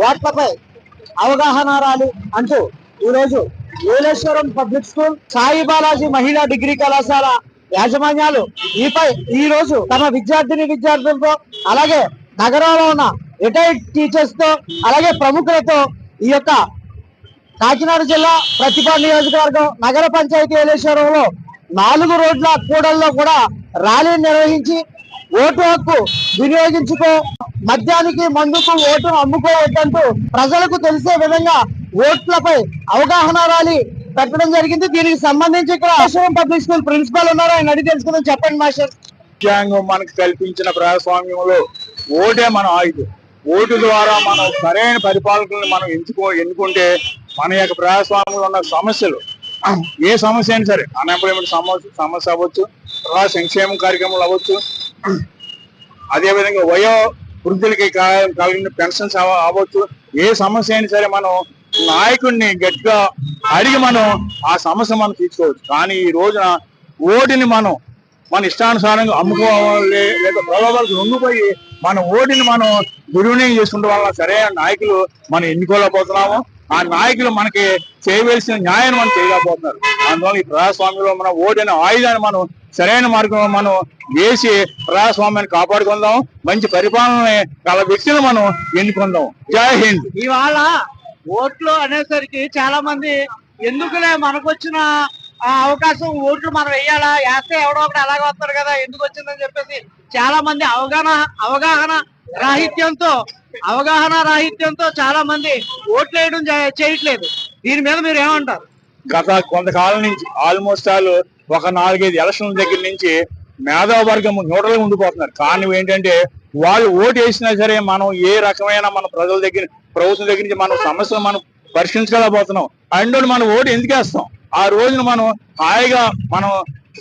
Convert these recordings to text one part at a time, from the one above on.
వాట్లపై అవగాహన ర్యాలీ అంటూ ఈరోజు ఏలేశ్వరం పబ్లిక్ స్కూల్ సాయి బాలాజీ మహిళా డిగ్రీ కళాశాల యాజమాన్యాలు ఈపై ఈ రోజు తమ విద్యార్థిని విద్యార్థులతో అలాగే నగరంలో ఉన్న రిటైర్డ్ టీచర్స్తో అలాగే ప్రముఖులతో ఈ యొక్క కాకినాడ జిల్లా ప్రతిపాడు నియోజకవర్గం నగర పంచాయతీ ఏలేశ్వరంలో నాలుగు రోడ్ల కూడల్లో కూడా ర్యాలీ నిర్వహించి ఓటు హక్కు వినియోగించుకో మద్యానికి మందుకు ఓటును అమ్ముకోవద్దంటూ ప్రజలకు తెలిసే విధంగా ఓట్లపై అవగాహన ర్యాలీ పెట్టడం జరిగింది. దీనికి సంబంధించి ఇక్కడ ఆశ్రమం పబ్లిక్ స్కూల్ ప్రిన్సిపల్ ఉన్నారు. ఆయన అడిగి తెలుసుకుందాం. చెప్పండి మాస్టర్. రాజ్యాంగం మనకు కల్పించిన ప్రజాస్వామ్యంలో ఓటే మన ఆయుధం. ఓటు ద్వారా మనం సరైన పరిపాలకులను మనం ఎంచుకో ఎన్నుకుంటే మన యొక్క ప్రజాస్వామ్యంలో ఉన్న సమస్యలు ఏ సమస్య అయినా సరే అన్ఎంప్లాయ్మెంట్ సమస్య సమస్య అవ్వచ్చు తర్వాత సంక్షేమ కార్యక్రమాలు అవ్వచ్చు అదేవిధంగా వయో వృద్ధులకి కలిగిన పెన్షన్స్ అవ్వచ్చు. ఏ సమస్య అయినా సరే మనం నాయకుడిని గట్టిగా అడిగి మనం ఆ సమస్య మనం తీర్చుకోవచ్చు కానీ ఈ రోజున ఓటుని మనం మన ఇష్టానుసారంగా అమ్ముకోవాలి లేదా ప్రలోభాలకు లొంగిపోయి మన ఓటిని మనం దుర్వినియోగం చేసుకుంటే వల్ల సరైన నాయకులు మనం ఎన్నుకోలేకపోతున్నాము. ఆ నాయకులు మనకి చేయవలసిన న్యాయం మనం చేయలేకపోతున్నారు. అందువల్ల ఈ ప్రజాస్వామ్యంలో మనం ఓటైన ఆయుధాన్ని మనం సరైన మార్గంలో మనం వేసి ప్రజాస్వామ్యాన్ని కాపాడుకుందాం. మంచి పరిపాలన గల వ్యక్తులు మనం ఎన్నుకుందాం. జై హింద్. ఇవాళ ఓట్లు అనేసరికి చాలా మంది ఎందుకులే మనకు వచ్చిన ఆ అవకాశం ఓట్లు మనం వేయాలా వేస్తే ఎవడో ఒకటి అలాగే వస్తారు కదా ఎందుకు వచ్చిందని చెప్పేసి చాలా మంది అవగాహన అవగాహన రాహిత్యంతో అవగాహన రాహిత్యంతో చాలా మంది ఓట్లు వేయడం చేయట్లేదు. దీని మీద మీరు ఏమంటారు? గత కొంతకాలం నుంచి ఆల్మోస్ట్ ఆల్ ఒక నాలుగైదు ఎలక్షన్ల దగ్గర నుంచి మేధావ వర్గం న్యూట్రల్ ఉండిపోతున్నారు. కారణం ఏంటంటే వాళ్ళు ఓటు వేసినా సరే మనం ఏ రకమైన మన ప్రజల దగ్గర ప్రభుత్వం దగ్గర నుంచి మనం సమస్యలు మనం పరిష్కరించగలబోతున్నాం అండ్ మనం ఓటు ఎందుకు వేస్తాం? ఆ రోజున మనం హాయిగా మనం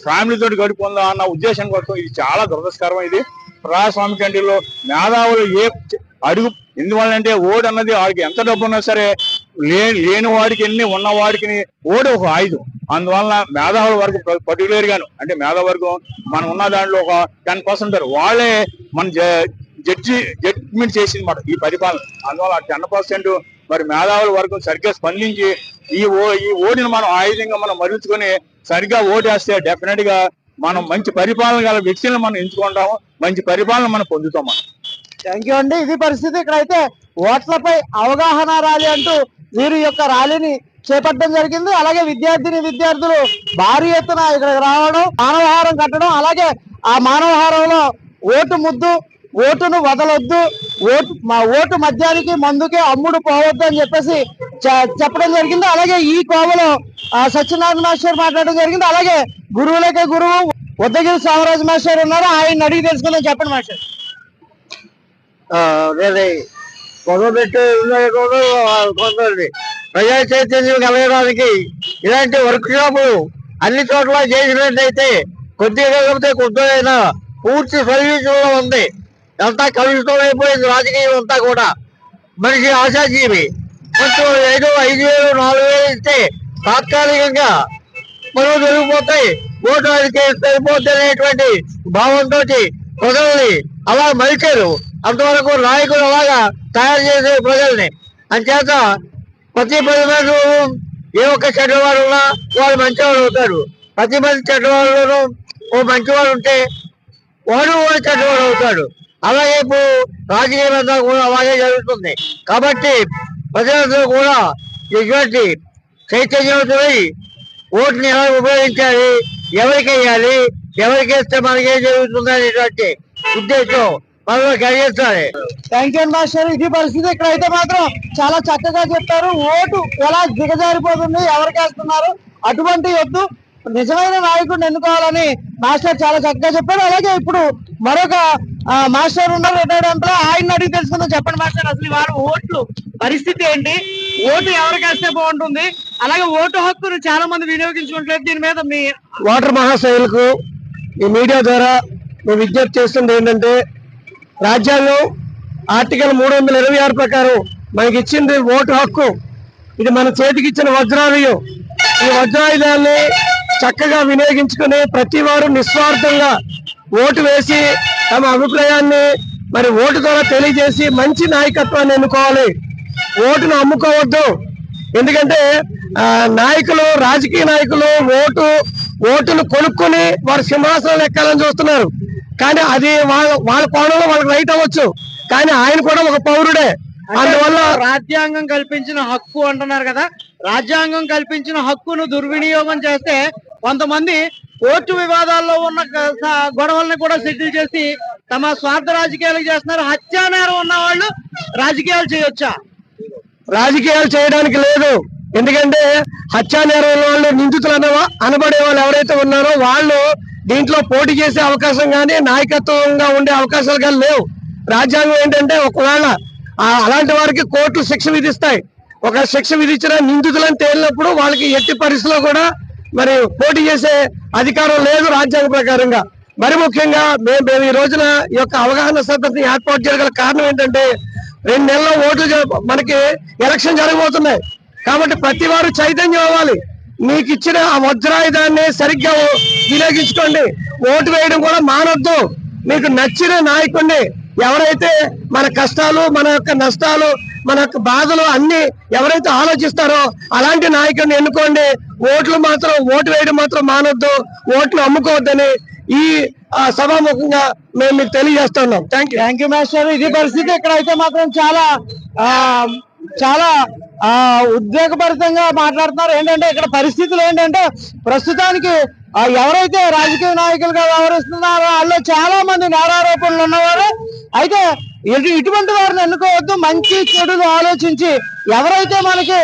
ఫ్యామిలీతో గడుపుకుందాం అన్న ఉద్దేశం కోసం ఇది చాలా దురదృష్టకరం ఇది. ప్రజాస్వామిక కంట్రీలో మేధావులు ఏ అడుగు. ఎందువల్లంటే ఓటు అన్నది వాడికి ఎంత డబ్బు ఉన్నా సరే లేని లేని వాడికి వెళ్ళి ఉన్న వాడికి ఓటు ఒక ఆయుధం అందువలన మేధావుల వర్గం పర్టికులర్ గాను అంటే మేధా వర్గం మనం ఉన్న దాంట్లో ఒక టెన్ పర్సెంట్ వాళ్ళే మన జడ్జి జడ్జిమెంట్ చేసింది మాట ఈ పరిపాలన. అందువల్ల టెన్ పర్సెంట్ మరి మేధావుల వర్గం సరిగ్గా స్పందించి ఈ ఓ ఈ ఓటుని మనం ఆయుధంగా మనం మరుచుకొని సరిగ్గా ఓటేస్తే డెఫినెట్గా మనం మంచి పరిపాలన గల వ్యక్తులను మనం ఎంచుకుంటాము మంచి పరిపాలన మనం పొందుతాం మనం థ్యాంక్ యూ అండి ఇది పరిస్థితి ఇక్కడైతే ఓట్లపై అవగాహన ర్యాలీ అంటూ వీరి యొక్క ర్యాలీని చేపట్టడం జరిగింది. అలాగే విద్యార్థిని విద్యార్థులు భారీ ఎత్తున ఇక్కడికి రావడం మానవహారం కట్టడం అలాగే ఆ మానవహారంలో ఓటు ముద్దు ఓటును వదలొద్దు ఓటు మా ఓటు మద్యానికి మందుకే అమ్ముడు పోవద్దు అని చెప్పేసి చెప్పడం జరిగింది. అలాగే ఈ కోవలో సత్యనారాయణ మాస్టర్ మాట్లాడడం జరిగింది. అలాగే గురువులకే గురువు ఉద్దగిరి సామరాజు మాస్టర్ ఉన్నారు. ఆయన అడిగి తెలుసుకుందాం. చెప్పండి మాస్టర్. మొదలుపెట్టి కొందరిది ప్రజా చైతన్యం కలగడానికి ఇలాంటి వర్క్ షాపులు అన్ని చోట్ల చేసినట్టయితే కొద్దిగా కాకపోతే కొద్దిగా పూర్తి సర్వీసులో ఉంది. అంతా కలుషితం అయిపోయింది రాజకీయం అంతా కూడా. మనిషి ఆశాజీవి. కొంచెం ఐదు ఐదు వేలు నాలుగు వేలు ఇస్తే తాత్కాలికంగా పనులు జరిగిపోతాయి. ఓటు అది చేస్తే అనేటువంటి భావంతో ప్రజల్ని అలా మలిచారు. అంతవరకు నాయకులు అలాగా తయారు చేసే ప్రజల్ని. అంచేత ప్రతి పది మంది ఏ ఒక్క చెడ్డవాడు ఉన్నా వాళ్ళు మంచివాడు అవుతారు ప్రతి మంది చెడ్డవాళ్ళలోనూ ఓ మంచివాడు ఉంటే వాడు వాడు చెడ్డవాడు అవుతాడు. అలాగే ఇప్పుడు రాజకీయం అంతా కూడా అలాగే జరుగుతుంది. కాబట్టి ప్రజలందరూ కూడా ఇటువంటి చైతన్యవంతులై ఓటుని ఎలా ఉపయోగించాలి ఎవరికి వేయాలి ఎవరికి వేస్తే మనకేం జరుగుతుంది అనేటువంటి ఉద్దేశం మనలో కలిగిస్తారు థ్యాంక్ యూ మాస్టర్ ఇది పరిస్థితి ఇక్కడైతే మాత్రం చాలా చక్కగా చెప్పారు. ఓటు ఎలా దిగజారిపోతుంది ఎవరికి వేస్తున్నారు అటువంటి వద్దు. నిజమైన నాయకుడిని ఎన్నుకోవాలని మాస్టర్ చాలా చక్కగా చెప్పారు. అలాగే ఇప్పుడు మరొక మాస్టర్ ఉన్నారు రిటైర్డ్ అంతా ఆయన అడిగి తెలుసుకుందాం. చెప్పండి మాస్టర్ అసలు ఇవాళ ఓట్లు పరిస్థితి ఏంటి? ఓటు ఎవరికి వేస్తే బాగుంటుంది? అలాగే ఓటు హక్కును చాలా మంది వినియోగించుకోవట్లేదు దీని మీద మీ వాటర్ మహాశైలకు ఈ మీడియా ద్వారా మేము విజ్ఞప్తి చేస్తుంది ఏంటంటే రాజ్యాంగం ఆర్టికల్ మూడు వందల ఇరవై ఆరు ప్రకారం మనకి ఇచ్చింది ఓటు హక్కు. ఇది మన చేతికి ఇచ్చిన వజ్రాలయం. ఈ వజ్రాయుధాన్ని చక్కగా వినియోగించుకుని ప్రతి వారు నిస్వార్థంగా ఓటు వేసి తమ అభిప్రాయాన్ని మరి ఓటు ద్వారా తెలియజేసి మంచి నాయకత్వాన్ని ఎన్నుకోవాలి. ఓటును అమ్ముకోవద్దు. ఎందుకంటే నాయకులు రాజకీయ నాయకులు ఓటు ఓటును కొనుక్కొని వారు సింహాసనం ఎక్కాలని చూస్తున్నారు. కానీ అది వాళ్ళ వాళ్ళ కోణంలో వాళ్ళకి రైట్ అవ్వచ్చు. కానీ ఆయన కూడా ఒక పౌరుడే. అందువల్ల రాజ్యాంగం కల్పించిన హక్కు అంటున్నారు కదా. రాజ్యాంగం కల్పించిన హక్కును దుర్వినియోగం చేస్తే కొంతమంది కోర్టు వివాదాల్లో ఉన్న గొడవల్ని కూడా సెటిల్ చేసి తమ స్వార్థ రాజకీయాలు చేస్తున్నారు. హత్యా నేరం ఉన్న వాళ్ళు రాజకీయాలు చేయొచ్చా? రాజకీయాలు చేయడానికి లేదు. ఎందుకంటే హత్యా నేరం వాళ్ళు నిందితులు అనబడే వాళ్ళు ఎవరైతే ఉన్నారో వాళ్ళు దీంట్లో పోటీ చేసే అవకాశం కానీ నాయకత్వంగా ఉండే అవకాశాలు కానీ లేవు. రాజ్యాంగం ఏంటంటే ఒకవేళ అలాంటి వారికి కోర్టులు శిక్ష విధిస్తాయి. ఒక శిక్ష విధించిన నిందితులను తేలినప్పుడు వాళ్ళకి ఎట్టి పరిస్థితిలో కూడా మరి పోటీ చేసే అధికారం లేదు రాజ్యాంగ ప్రకారంగా. మరి ముఖ్యంగా మేము ఈ రోజున ఈ యొక్క అవగాహన సదస్సుని ఏర్పాటు చేయగల కారణం ఏంటంటే రెండు నెలల ఓట్లు మనకి ఎలక్షన్ జరగబోతున్నాయి. కాబట్టి ప్రతి వారు చైతన్యం అవ్వాలి. మీకు ఇచ్చిన ఆ వజ్రాయుధాన్ని సరిగ్గా వినియోగించుకోండి. ఓటు వేయడం కూడా మానొద్దు. మీకు నచ్చిన నాయకుడిని ఎవరైతే మన కష్టాలు మన యొక్క నష్టాలు మన యొక్క బాధలు అన్ని ఎవరైతే ఆలోచిస్తారో అలాంటి నాయకుడిని ఎన్నుకోండి. ఓట్లు మాత్రం ఓటు వేయడం మాత్రం మానొద్దు. ఓట్లు అమ్ముకోవద్దని ఈ సభాముఖంగా మేము మీకు తెలియజేస్తున్నాం thank you thank you master ఇది పరిస్థితి ఇక్కడ అయితే మాత్రం చాలా చాలా ఆ ఉద్వేగభరితంగా మాట్లాడుతున్నారు. ఏంటంటే ఇక్కడ పరిస్థితులు ఏంటంటే ప్రస్తుతానికి ఆ, ఎవరైతే రాజకీయ నాయకులుగా వ్యవహరిస్తున్నారో వాళ్ళు చాలా మంది నేరారోపణలు ఉన్నవారు. అయితే ఇటు- ఇటువంటి వారిని ఎన్నుకోవద్దు. మంచి చెడులు ఆలోచించి ఎవరైతే మనకి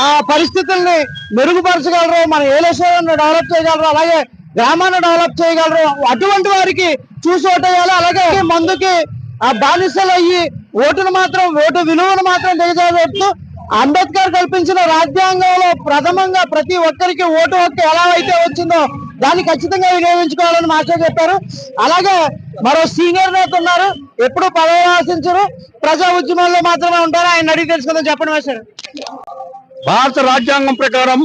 ఆ పరిస్థితుల్ని మెరుగుపరచగలరో మన ఏలేశ్వరాన్ని డెవలప్ చేయగలరో అలాగే గ్రామాన్ని డెవలప్ చేయగలరు అటువంటి వారికి చూసి ఓటేయాలి. అలాగే మందుకి ఆ బానిసలు అయ్యి ఓటును మాత్రం ఓటు విలువను మాత్రం దిగజారుతూ అంబేద్కర్ కల్పించిన రాజ్యాంగంలో ప్రథమంగా ప్రతి ఒక్కరికి ఓటు హక్కు ఎలా అయితే వచ్చిందో దాన్ని ఖచ్చితంగా వినియోగించుకోవాలని మాస్టర్ చెప్పారు. అలాగే మరో సీనియర్ నేత ఉన్నారు. ఎప్పుడు పదవి ఆశించరు. ప్రజా ఉద్యమంలో మాత్రమే ఉంటారు. ఆయన అడిగి తెలుసుకుందాం. చెప్పండి మాస్టర్ భారత రాజ్యాంగం ప్రకారం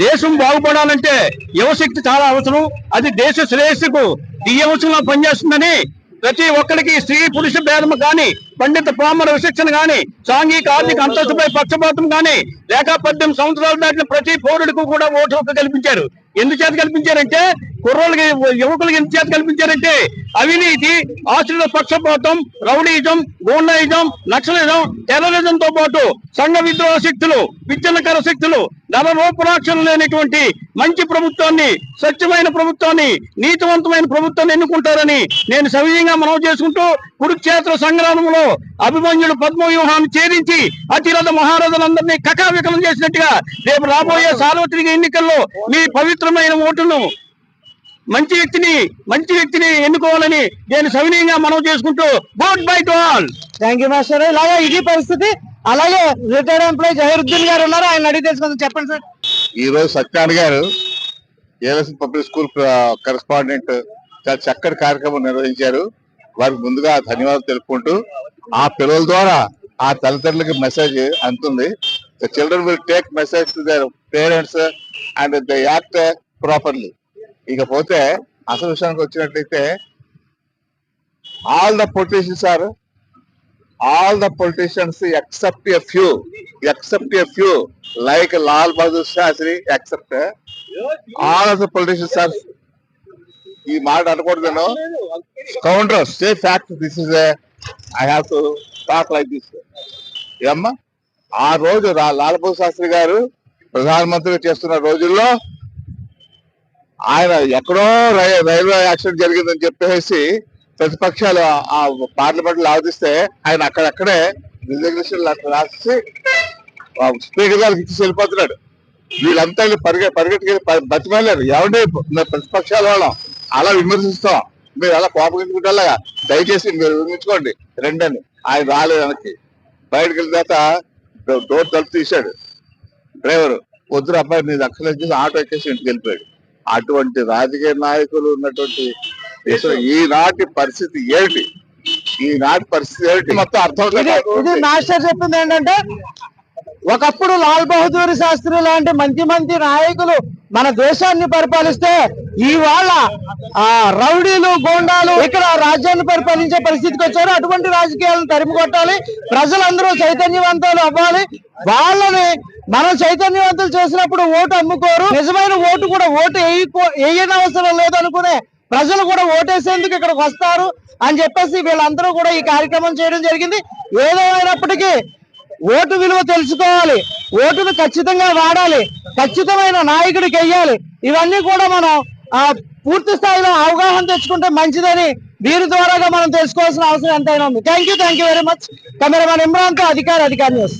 దేశం బాగుపడాలంటే యువశక్తి చాలా అవసరం. అది దేశ శ్రేయస్సుకు దివ్యవసంలో పనిచేస్తుందని ప్రతి ఒక్కరికి స్త్రీ పురుష భేదం కానీ పండిత పామర విశిక్షణ గాని సాంఘిక ఆర్థిక అంతస్తుపై పక్షపాతం గాని లేక పద్దెనిమిది సంవత్సరాలు దాటిన ప్రతి పౌరుడికి కూడా ఓటు హక్కు కల్పించారు. ఎందుచేత కల్పించారంటే కుర్రోళ్ళకి యువకులకి ఎందుచేత కల్పించారంటే అవినీతి ఆశ్రిత పక్షపాతం రౌడీజం గూండాయిజం నక్సలిజం టెర్రరిజం తో పాటు సంఘ విద్రోహ శక్తులు విచ్ఛిన్నకర శక్తులు నర రూపరాక్షలు లేనటువంటి మంచి ప్రభుత్వాన్ని స్వచ్ఛమైన ప్రభుత్వాన్ని నీతివంతమైన ప్రభుత్వాన్ని ఎన్నుకుంటారని నేను సవినయంగా మనవి చేసుకుంటూ కురుక్షేత్ర సంగ్రామంలో అభిమన్యుడు పద్మవ్యూహాన్ని ఛేదించి అతిరథ మహారథులందరినీ కకావికలం చేసినట్టుగా రేపు రాబోయే సార్వత్రిక ఎన్నికల్లో మీ పవిత్రమైన ఓటును మంచి వ్యక్తిని మంచి వ్యక్తిని ఎన్నుకోవాలని నేను సవినయంగా మనవి చేసుకుంటూ good bye to all thank you master ఇలాగే ఇది పరిస్థితి. అలాగే రిటైర్డ్ ఎంప్లాయీ జహీరుద్దీన్ గారు ఉన్నారు? ఆయన అడిగి తెలుసుకుందాం. చెప్పండి సార్ ఈ రోజు సత్యాన్ గారు ఏలసి పబ్లిక్ స్కూల్ కరెస్పాండెంట్ చాలా చక్కటి కార్యక్రమం నిర్వహించారు. వారికి ముందుగా ధన్యవాదాలు తెలుపుకుంటూ ఆ పిల్లల ద్వారా ఆ తల్లిదండ్రులకి మెసేజ్ అందుతుంది the children will take message to their parents and the act properly ఇకపోతే అసలు విషయానికి వచ్చినట్లయితే all the politicians are all the politicians except a few except a few like Lal Bahadur Shastri except all of the politicians are ఈ మాట అనకూడదు counter say fact this is I have to talk like this ఏమ్మా? ఆ రోజు రా- లాల్ బహదూర్ శాస్త్రి గారు ప్రధానమంత్రిగా చేస్తున్న రోజుల్లో ఆయన ఎక్కడో రైల్వే యాక్సిడెంట్ జరిగిందని చెప్పేసి ప్రతిపక్షాలు ఆ పార్లమెంట్లో ఆవదిస్తే ఆయన అక్కడక్కడే రిజర్వేషన్ రాసి స్పీకర్ గారికి ఇచ్చి వెళ్ళిపోతున్నాడు వీళ్ళంతా వెళ్ళి పరిగె పరిగెట్టుకెళ్ళి బతిమాలారు ఎవరి ప్రతిపక్షాల వాళ్ళం. అలా విమర్శిస్తాం. మీరు అలా కోపగించుకుంటా దయచేసి మీరు విమర్శించుకోండి. రెండని. ఆయన రాలేదు వెనక్కి. బయటకు వెళ్ళిన తర్వాత డోర్ తలుపు తీశాడు. డ్రైవర్ వద్దురు అబ్బాయి నీ దక్కలేదు ఆటో ఎక్కేసి ఇంటికి వెళ్ళిపోయాడు. అటువంటి రాజకీయ నాయకులు ఉన్నటువంటి దేశం ఈనాటి పరిస్థితి ఏమిటి? ఈనాటి పరిస్థితి ఏమిటి? మొత్తం అర్థం చెప్పింది ఏంటంటే ఒకప్పుడు లాల్ బహదూర్ శాస్త్రి లాంటి మంచి మంచి నాయకులు మన దేశాన్ని పరిపాలిస్తే ఇవాళ ఆ రౌడీలు గోండాలు ఇక్కడ రాజ్యాన్ని పరిపాలించే పరిస్థితికి వచ్చారు. అటువంటి రాజకీయాలను తరిమి కొట్టాలి ప్రజలందరూ చైతన్యవంతులు అవ్వాలి. వాళ్ళని మనం చైతన్యవంతులు చేసినప్పుడు ఓటు అమ్ముకోరు. నిజమైన ఓటు కూడా ఓటు వేయకో- వేయని అవసరం లేదనుకునే ప్రజలు కూడా ఓటేసేందుకు ఇక్కడికి వస్తారు అని చెప్పేసి వీళ్ళందరూ కూడా ఈ కార్యక్రమం చేయడం జరిగింది. ఏదేమైనప్పటికీ ఓటు విలువ తెలుసుకోవాలి. ఓటును ఖచ్చితంగా వాడాలి. ఖచ్చితమైన నాయకుడికి వెయ్యాలి ఇవన్నీ కూడా మనం ఆ పూర్తి స్థాయిలో అవగాహన తెచ్చుకుంటే మంచిదని వీరి ద్వారాగా మనం తెలుసుకోవాల్సిన అవసరం ఎంతైనా ఉంది. Thank you thank you very much cameraman ఇమ్రాన్తో అధికారి అధికారి న్యూస్.